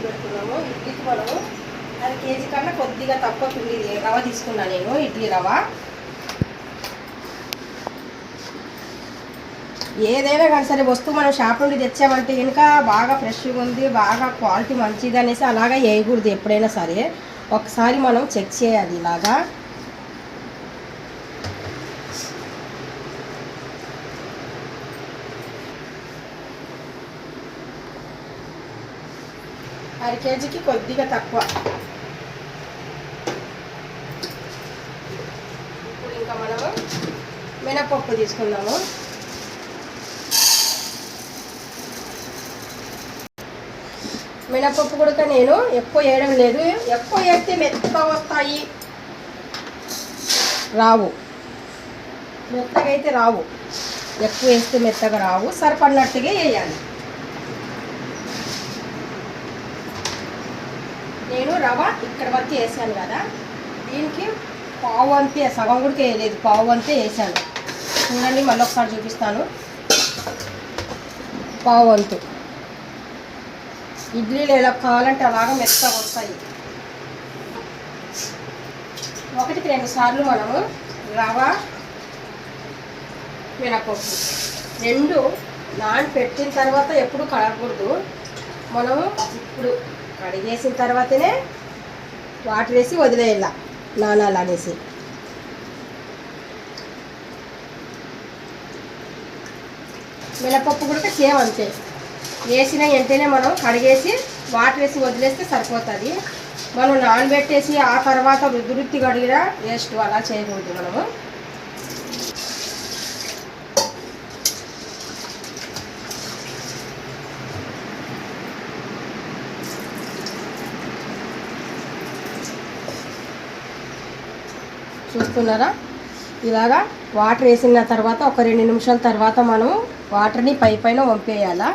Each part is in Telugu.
పిండి పెడుతున్నాము ఇడ్లీకి మనము అది కేజీ కన్నా కొద్దిగా తక్కువ పిండి రవ తీసుకున్నా నేను ఇడ్లీ రవ ఏదైనా కానీ సరే వస్తువు మనం షాప్ నుండి తెచ్చామంటే ఇంకా బాగా ఫ్రెష్గా ఉంది బాగా క్వాలిటీ మంచిది అనేసి అలాగా వేయకూడదు ఎప్పుడైనా సరే. ఒకసారి మనం చెక్ చేయాలి ఇలాగా. అర కేజీకి కొద్దిగా తక్కువ. ఇప్పుడు ఇంకా మనము మినపప్పు తీసుకుందాము. మినపప్పు కూడా నేను ఎక్కువ వేయడం లేదు. ఎక్కువ వేస్తే మెత్తగా వస్తాయి. రావు. మెత్తగా అయితే రావు. ఎక్కువ వేస్తే మెత్తగా రావు. సరిపడినట్టుగా వేయాలి. నేను రవ ఇక్కడ వరకు వేసాను కదా. దీనికి పావు అంతే సగం కూడా వేయలేదు పావు అంతే వేసాను. చూడండి మళ్ళీ ఒకసారి చూపిస్తాను. పావు వంతు ఇడ్లీలు ఎలా కావాలంటే అలాగ మెత్తగా వస్తాయి. ఒకటికి రెండు సార్లు మనము రవ మినపప్పు రెండు నాన్ పెట్టిన తర్వాత ఎప్పుడు కడగకూడదు మనము ఇప్పుడు కడిగేసిన తర్వాతనే వాటర్ వేసి వదిలేయాల నానాలు అనేసి మినపప్పు కూడా సేమ్ అంతే. వేసిన వెంటనే మనం కడిగేసి వాటర్ వేసి వదిలేస్తే సరిపోతుంది. మనం నానబెట్టేసి ఆ తర్వాత రుద్ది రుద్ది కడిగినా వేస్ట్ అలా చేయకూడదు మనము. చూస్తున్నారా? ఇలాగా వాటర్ వేసిన తర్వాత ఒక రెండు నిమిషాల తర్వాత మనం వాటర్ని పై పైన వంపేయాలా?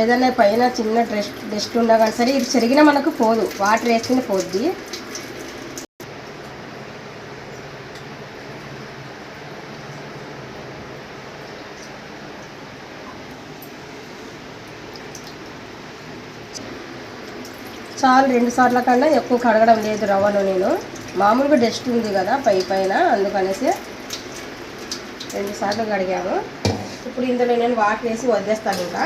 ఏదైనా పైన చిన్న డస్ట్ డస్ట్ కానీ సరే ఇది చెరిగిన మనకు పోదు. వాటర్ వేసిన పోద్ది. చాలు రెండు సార్ల కన్నా ఎక్కువ కడగడం లేదు రవ్వను నేను. మామూలుగా డస్ట్ ఉంది కదా పై పైన అందుకనేసి రెండు సార్లు కడిగాము ఇప్పుడు ఇందులో నేను వాటర్ వేసి వదిలేస్తాను ఇంకా.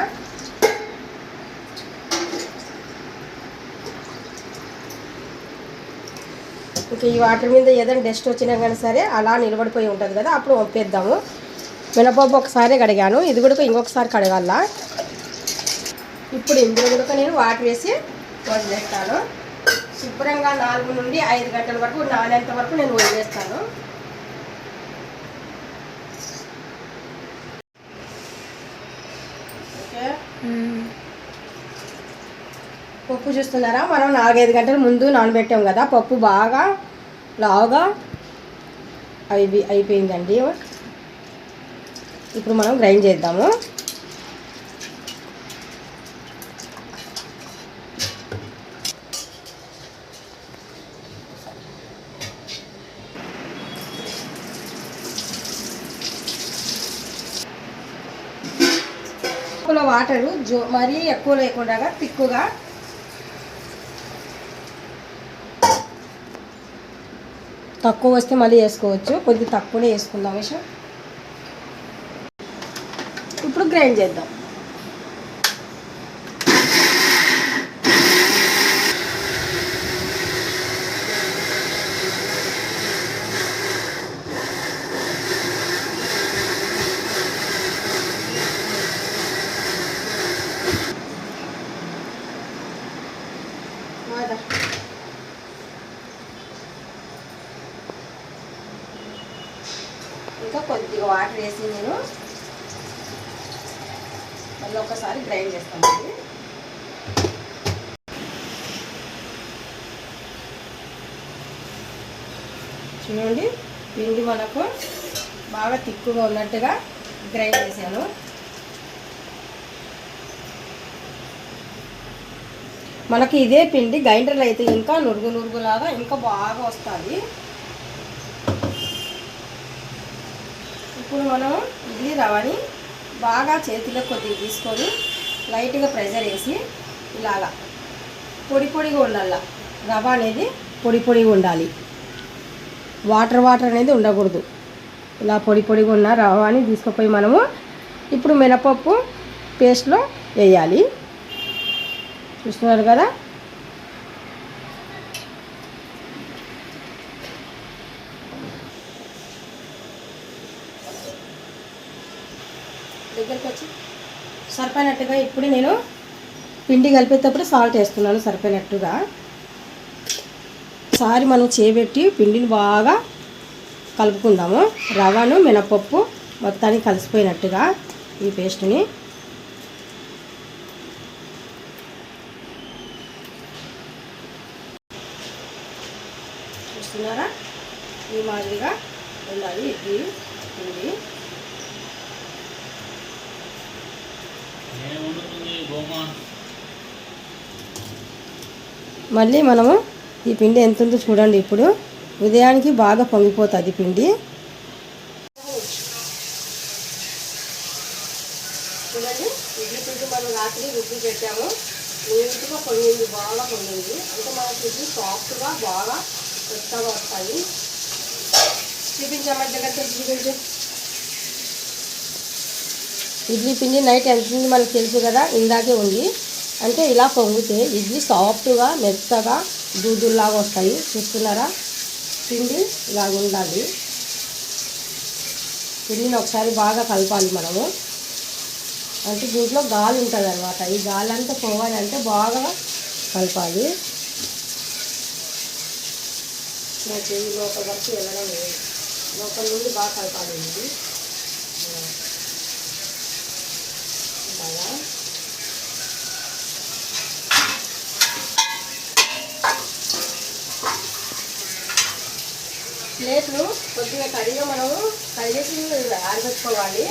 ఇంకా ఈ వాటర్ మీద ఏదైనా డస్ట్ వచ్చినా కానీ సరే అలా నిలబడిపోయి ఉంటుంది కదా అప్పుడు పంపేద్దాము మినపప్పు ఒకసారి కడిగాను. ఇది కూడా ఇంకొకసారి కడగాల. ఇప్పుడు ఇందులో కూడా నేను వాటర్ వేసి వదిలేస్తాను. శుభ్రంగా నాలుగు నుండి ఐదు గంటల వరకు నానేంత వరకు నేను వదిలేస్తాను. ఓకే. పప్పు చూస్తున్నారా? మనం నాలుగైదు గంటల ముందు నానబెట్టాం కదా పప్పు బాగా లావుగా అయి అయిపోయిందండి. ఇప్పుడు మనం గ్రైండ్ చేద్దాము. కప్పులో వాటరు జో మరీ ఎక్కువ లేకుండా తిక్కుగా తక్కువ వస్తే మళ్ళీ వేసుకోవచ్చు. కొద్దిగా తక్కువనే వేసుకుందాం విషయం. ఇప్పుడు గ్రైండ్ చేద్దాం. ఇంకా కొద్దిగా వాటర్ వేసి నేను మళ్ళీ ఒకసారి గ్రైండ్ చేస్తాను చూడండి పిండి మనకు బాగా తిక్కుగా ఉన్నట్టుగా గ్రైండ్ చేశాను. మనకి ఇదే పిండి గ్రైండర్లు అయితే ఇంకా నురుగు నురుగులాగా ఇంకా బాగా వస్తుంది. ఇప్పుడు మనం ఇడ్లీ రవ్వని బాగా చేతిలో కొద్దిగా తీసుకొని లైట్గా ప్రెషర్ వేసి ఇలాగా పొడి పొడిగా ఉండాల. రవ అనేది పొడి పొడిగా ఉండాలి. వాటర్ వాటర్ అనేది ఉండకూడదు. ఇలా పొడి పొడిగా ఉన్న రవాని తీసుకుపోయి మనము ఇప్పుడు మినపప్పు పేస్ట్లో వేయాలి. చూస్తున్నారు కదా? సరిపోయినట్టుగా ఇప్పుడు నేను పిండి కలిపేటప్పుడు సాల్ట్ వేస్తున్నాను సరిపోయినట్టుగా. ఒకసారి మనం చేపెట్టి పిండిని బాగా కలుపుకుందాము. రవ్వను మినపప్పు మొత్తానికి కలిసిపోయినట్టుగా ఈ పేస్ట్ని చూస్తున్నారా? ఈ మాదిరిగా ఉండాలి ఇడ్లీ పిండి మళ్ళీ మనము ఈ పిండి ఎంత ఉందో చూడండి ఇప్పుడు. ఉదయానికి బాగా పొంగిపోతుంది పిండి. చూడండి ఇడ్లీ పిండి మనం రాత్రి రుబ్బి పెట్టాము. నీట్గా పొంగింది బాగా పొంగింది. అంటే మనకి ఇడ్లీ సాఫ్ట్గా బాగా మెత్తగా వస్తాయి. చూపించామంటే దగ్గర చూపించు. ఇడ్లీ పిండి నైట్ ఎంత ఉంది మనకు తెలుసు కదా ఇందాకే ఉంది. అంటే ఇలా పొంగితే ఇడ్లీ సాఫ్ట్గా మెత్తగా దూదుల్లాగా వస్తాయి. చూస్తున్నారా? పిండి ఇలాగ ఉండాలి. పిండిని ఒకసారి బాగా కలపాలి మనము. అంటే దీంట్లో గాలి ఉంటుంది అనమాట ఈ గాలి అంతా పోవాలంటే బాగా కలపాలి. నాకు ఈ లోపల వరకు వెళ్ళడం లేదు. లోపల నుండి బాగా కలపాలి ఇది బాగా ప్లేట్లు కొద్దిగా కడిగా మనము కడిగేసి ఆరబెట్టుకోవాలి.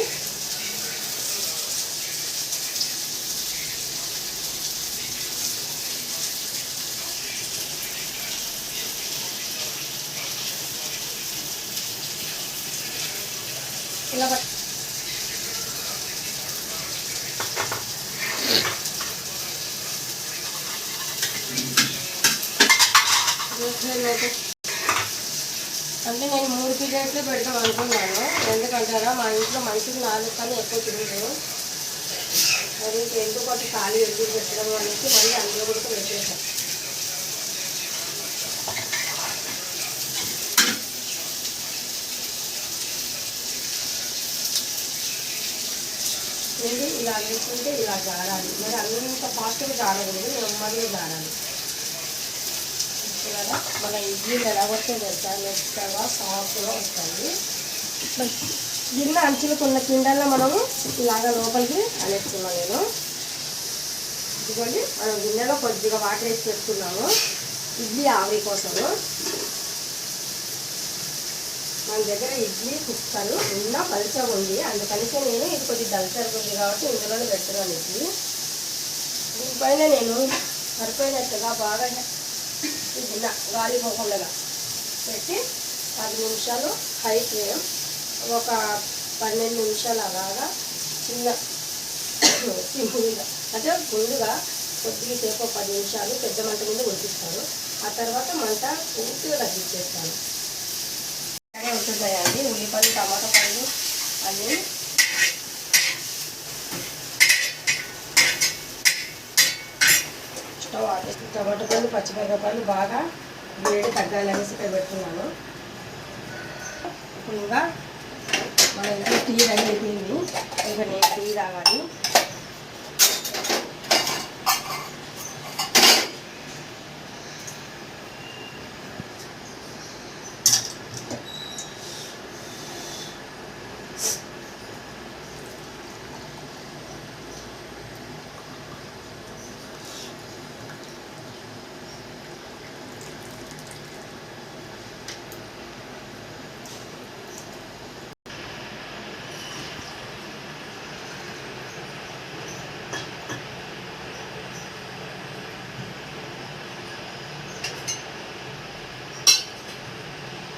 ఇలా పట్ అంటే నేను మూడు పీరియడ్స్లో పెడతాం అనుకున్నాను. ఎందుకంటారా మా ఇంట్లో మనిషికి నాలుగు కానీ ఎక్కువ తినదు మరి ఎందుకు పాటు ఖాళీ ఎందుకు పెట్టడం అనేసి మళ్ళీ అందులో కూడా పెట్టేసాం ఇలా వేసుకుంటే ఇలా జారాలి. మరి అంత ఫాస్ట్గా జారకూడదు నెమ్మదిగా జారాలి. కదా మన ఇడ్లీలు ఎలా వస్తాయి తెలుసా మెత్తగా సాఫ్ట్గా వస్తాయి గిన్నె అంచులకు ఉన్న కిండల్లో మనము ఇలాగ లోపలికి అనేస్తున్నాను నేను. ఇదిగోండి మనం గిన్నెలో కొద్దిగా వాటర్ వేసి పెట్టుకున్నాము. ఇడ్లీ ఆవిరి కోసము. మన దగ్గర ఇడ్లీ కుక్కలు ఉన్న పలుచగా ఉంది. అందుకనిసే నేను ఇది కొద్దిగా దళసరిగా ఉంది కాబట్టి ఇందులోనే పెడుతున్నాను ఇడ్లీ. దీనిపైన నేను సరిపోయినట్టుగా బాగా గిన్నె గాలి పోకుండా పెట్టి పది నిమిషాలు హై ఫ్లేమ్ ఒక పన్నెండు నిమిషాలు అలాగా చిన్న సింపుల్గా అంటే ముందుగా కొద్దిగా సేపు పది నిమిషాలు పెద్ద మంట మీద ఉడికిస్తాను. ఆ తర్వాత మంట పూర్తిగా తగ్గించేస్తాను. అలాగే ఉంటున్నాయండి ఉల్లిపాయలు టమాటా పళ్ళు అన్నీ స్టవ్ ఆపేసి పళ్ళు పచ్చిమిరపకాయలు బాగా వేడి తగ్గాలనేసి ఇక్కడ పెడుతున్నాను. ఇప్పుడు ఇంకా మన ఇంట్లో టీ రెడీ అయిపోయింది. ఇంకా నేను టీ తాగాలి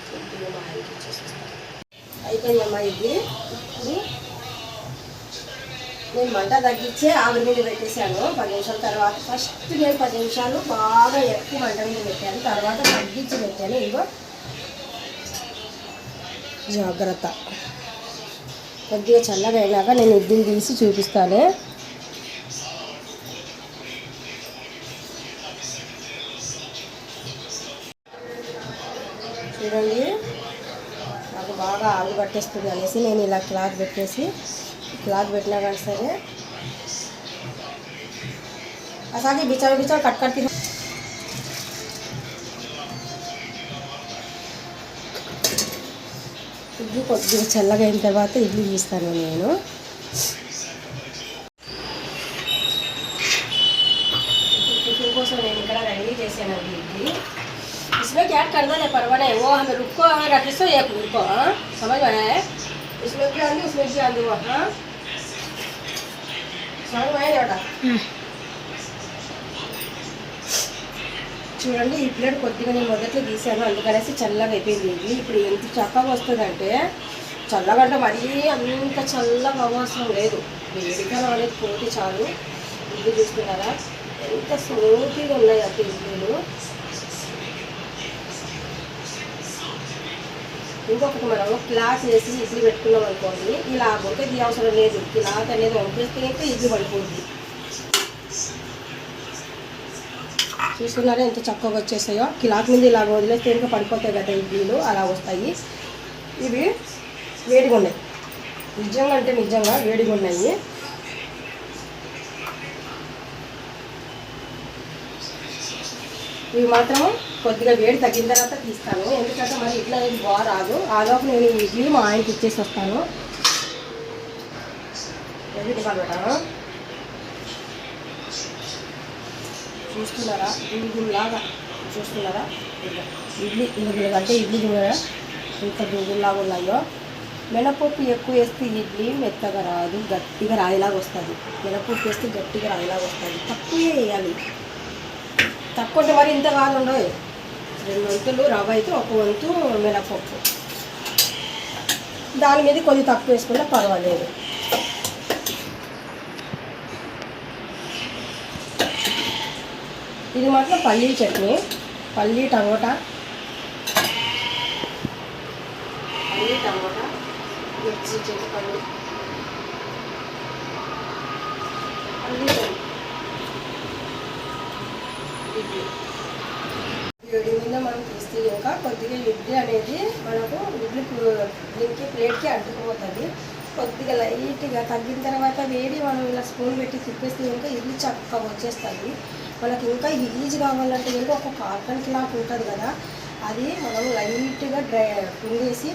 కొద్దిగా మా ఆయనకి అయిపోయింది అమ్మా ఇది నేను మంట తగ్గించే ఆవిరి మీద పెట్టేశాను. పది నిమిషాల తర్వాత ఫస్ట్ నేను పది నిమిషాలు బాగా ఎక్కువ మంట మీద పెట్టాను. తర్వాత తగ్గించి పెట్టాను. ఇదిగో. జాగ్రత్త. కొద్దిగా చల్లగా అయినాక నేను ఇడ్లీలు తీసి చూపిస్తాను. పెట్టేస్తుంది అనేసి నేను ఇలా క్లాత్ పెట్టేసి క్లాత్ పెట్టినా కానీ సరే. అసలు బిచారు బిచారు కట్ కట్ తిన. ఇడ్లీ కొద్దిగా చల్లగా అయిన తర్వాత ఇడ్లీ తీస్తాను నేను. इसमें क्या कर देना परवा नहीं वो हमें रुको हमें रखे सो एक रुको हाँ समझ में आया है इसमें भी आंदी उसमें भी आंदी वो हाँ समझ में आया बेटा చూడండి ఈ ప్లేట్ కొద్దిగా నేను మొదట్లో తీసాను అందుకనేసి చల్లగా అయిపోయింది ఇది ఇప్పుడు ఎంత చక్కగా వస్తుందంటే చల్లగా అంటే మరీ అంత చల్లగా అవసరం లేదు వేడికాలం అనేది పోతే చాలు ఇడ్లీ చూస్తున్నారా ఎంత స్మూత్గా ఉన్నాయి అప్పుడు ఇంకొకటి మనం క్లాత్ వేసి ఇడ్లీ పెట్టుకున్నాం అనుకోండి ఇలా వంకేది అవసరం లేదు. క్లాత్ అనేది వంపేస్తే ఇడ్లీ పడిపోద్ది. చూస్తున్నారా ఎంత చక్కగా వచ్చేసాయో? క్లాత్ మీద ఇలా వదిలేస్తే ఇంకా పడిపోతాయి కదా ఇడ్లీలు అలా వస్తాయి. ఇవి వేడిగా ఉన్నాయి నిజంగా అంటే నిజంగా వేడిగా ఉన్నాయి ఇవి మాత్రం కొద్దిగా వేడి తగ్గిన తర్వాత తీస్తాను. ఎందుకంటే మరి ఇట్లా ఏం బాగా రాదు. ఆ లోపు నేను ఇడ్లీ మా ఆయనకి ఇచ్చేసి వస్తాను. ఎదుటి చూస్తున్నారా? దూగుల్లాగా చూస్తున్నారా? ఇడ్లీ ఇడ్లీ అంటే ఇడ్లీ చూడరా ఇంత దూగుల్లాగా ఉన్నాయో? మినపప్పు ఎక్కువ వేస్తే ఇడ్లీ మెత్తగా రాదు గట్టిగా రాయిలాగా వస్తుంది. మినపప్పు వేస్తే గట్టిగా రాయిలాగా వస్తుంది. తక్కువే వేయాలి. తక్కువ అంటే మరి ఇంత కాదు ఉండవు రెండు వంతులు రవ్వ అయితే ఒక వంతు మినపప్పు. దాని మీద కొద్ది తక్కువ వేసుకున్నా పర్వాలేదు. ఇది మాత్రం పల్లీ చట్నీ పల్లీ టమోటా. పల్లీ టమోటా మిర్చి చింతపండు పల్లీ చట్నీ ఇడ్లీ వేడి మీద మనం తీస్తే ఇంకా కొద్దిగా ఇడ్లీ అనేది మనకు ఇడ్లీ కు- ఎక్కి అడ్డుకుపోతుంది కొద్దిగా లైట్గా తగ్గిన తర్వాత వేడి మనం ఇలా స్పూన్ పెట్టి తిప్పేస్తే ఇంకా ఇల్లు చక్కగా వచ్చేస్తుంది. మనకి ఇంకా ఈజీ కావాలంటే కనుక ఒక కాటన్ క్లాత్ ఉంటుంది కదా అది మనం లైట్గా డ్రై పిండేసి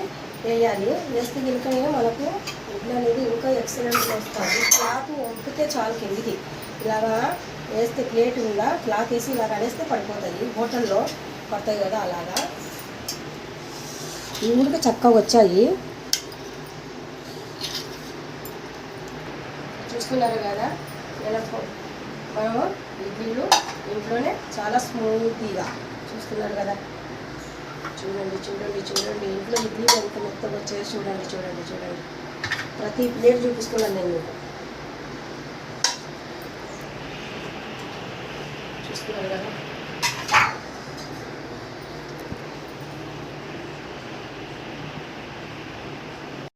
వేయాలి. వేస్తే కనుక మనకు ఇడ్లీ అనేది ఇంకా ఎక్సలెంట్గా వస్తుంది. క్లాత్ వంపితే చాలు కిందికి. ఇలాగా వేస్తే ప్లేట్ ఉందా క్లాత్ వేసి ఇలా కడేస్తే పడిపోతుంది. హోటల్లో పడతాయి కదా అలాగా. ఇందుకు చక్కగా వచ్చాయి. చూస్తున్నారు కదా. ఎలా మనము ఇడ్లీలు ఇంట్లోనే చాలా స్మూత్గా చూస్తున్నారు కదా. చూడండి చూడండి చూడండి. ఇంట్లో ఇడ్లీలు ఎంత మెత్తగా వచ్చాయో చూడండి చూడండి చూడండి. ప్రతి ప్లేట్ చూపిస్తున్నాను నేను మీకు. చూస్తున్నారు కదా.